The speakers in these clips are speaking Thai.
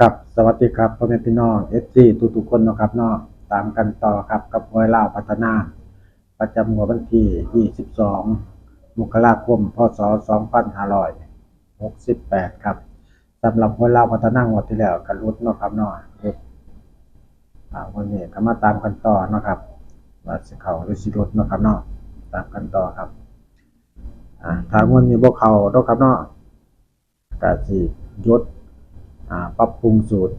ครับสวัสดีครับพ่อแม่พี่น้องเอฟซีทุกๆคนนะครับเนาะตามกันต่อครับกับหวยเล่าวพัฒนา ประจำหัวดวันที่ 22 มกราคม พศ 2568 ครับสำหรับหวยเล่าวพัฒนางวดที่แล้วกันรุดเนาะครับเนาะท่าวันนี้ก็มาตามกันต่อเนาะครับว่าสิเขาหรือสิรุดเนาะครับเนาะตามกันต่อครับอ่าทางวันนี้บ่เขาเนาะครับเนาะก็สิยศ อ่าปรับปรุงสูตร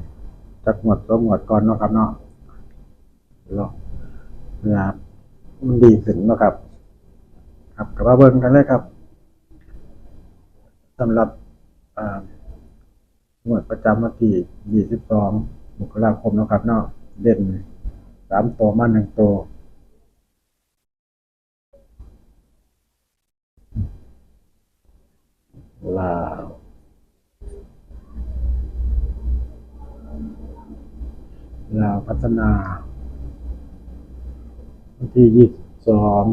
จากหมวดตัวหมวดก่อนเนาะครับเนาะรอเพื่อมันดีขึ้นเนาะครับ ครับกับว่าเบิ่งกันเลยครับสำหรับหมวดประจำวันที่22มกราคมนะครับเนาะเด่นสามตัวมาหนึ่งตัวลาว ลาวพัฒนาวันที่ยี่สิบสอง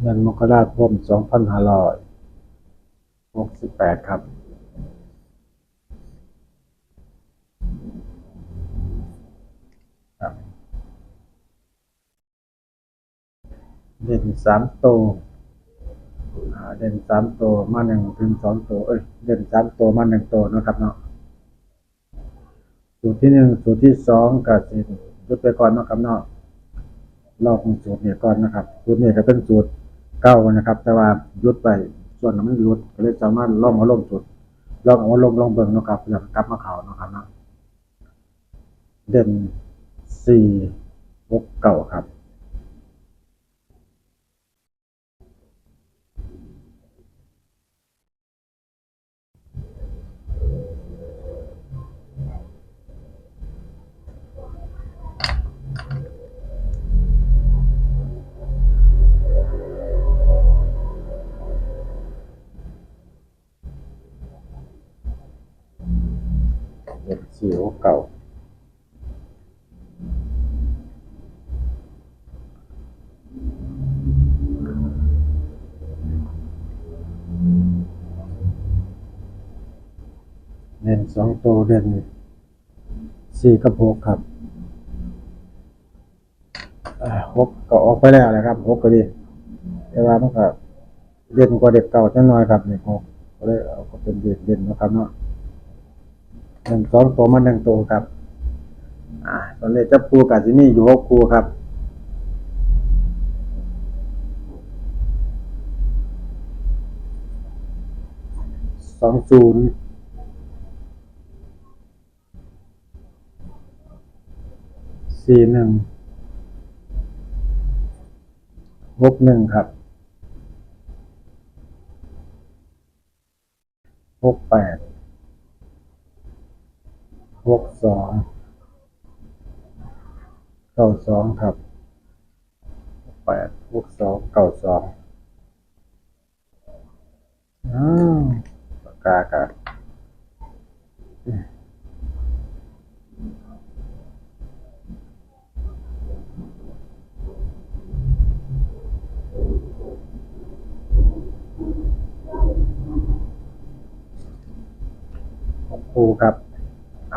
เดือนมกราคมสองพันห้าร้อยหกสิบแปดครับเด่นสามตัวเด่นสามตัวมาหนึ่งถึงสองตัว เอ้ย เด่นสามตัวมาหนึ่งตัวนะครับเนาะ สูตรที่หนึ่งสูตรที่สองก็สิยุดไปก่อนนาะครับเนาะลอกสูตรเนี่ยก่อนนะครับ สูตรนี้ก็เป็นสูตรเก้านะครับ แต่ว่ายุดไปส่วนนั้นมันยุดก็เลยสามารถล่องมาลงสูตรลองเอามาลงลองเบิ่งนะครับเพื่อกลับมาเขานะครับเนาะเด่นสี่หกเก้าครับ สี่หกเก้าเด่นสองตัวเด่นสี่กับหกครับหกก็ออกไปแล้วนะครับหกก็ดี แต่ว่ามันก็เด่นกว่าเด็กเก่าจังน้อยครับนี่หกก็เลยเอาก็เป็นเด่นเด่นนะครับเนาะ หนึ่งสองตัวมาหนึ่งตัวครับ อ่าตอนนี้จับคู่กับที่นี่อยู่หกคู่ครับสองศูนย์สี่หนึ่งหกหนึ่งครับหกแปด หกสองเก้าสองครับแปดหกสองเก้าสองอ้าวปากกาครับของครูครับ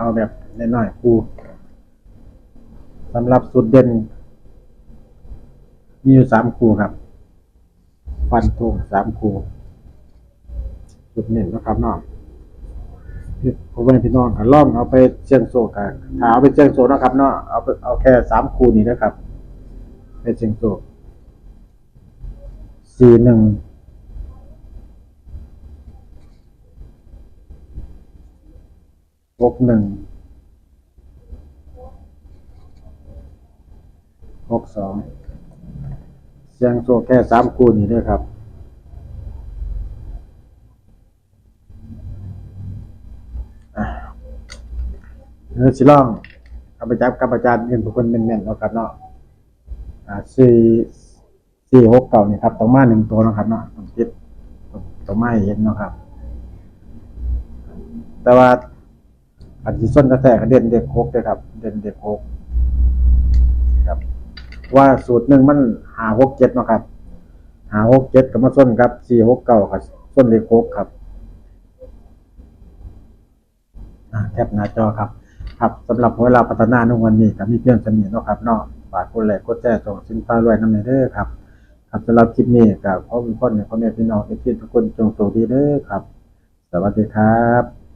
เอาแบบน้อยๆครูสำหรับสุดเด่น มีอยู่สามครูครับ ฟันธงสามครูสุดเน้นนะครับน้องพี่ผมเป็นพี่น้องกันล่องเอาไปเชียงโซกันถ้าเอาไปเชียงโซนะครับเนาะเอาไปเอาแค่สามครูนี้นะครับ ไปเชียงโซสี่หนึ่งหกหนึ่ง หกสองเสียงโซแค่สามคูนี่ด้วยครับเนื้อสิล่องเอาไปจับกับอาจารย์เงินทุกคนเป็นแม่นๆแล้วครับเนาะอ่าสี่สี่หกเก่านี่ครับต้องมาหนึ่งตัวนะครับเนาะต้องคิดต้องต้องมาเห็นเนาะครับ แต่ว่าอันที่ส้นกระแสก็เด่นเด็กโคกเลยครับ เด่นเด็กโคก ว่าสูตรหนึ่งมันหาหกเจ็ดนะครับหาหกเจ็ดกับมาส้นครับสี่หกเก้าครับส้นเลขหกครับแคปหน้าจอครับ ครับสำหรับเวลาพัฒนาในวันนี้ก็มีเพียงเท่านี้เนะครับเนาะฝากกดไลค์กดแชร์ส่งสินค้ารวยน้ำในเด้อครับ ครับสำหรับคลิปนี้ก็ขอเป็นคนในพ่อแม่พี่น้องเอฟซีทุกคนจงโชคดีเด้อครับ สวัสดีครับ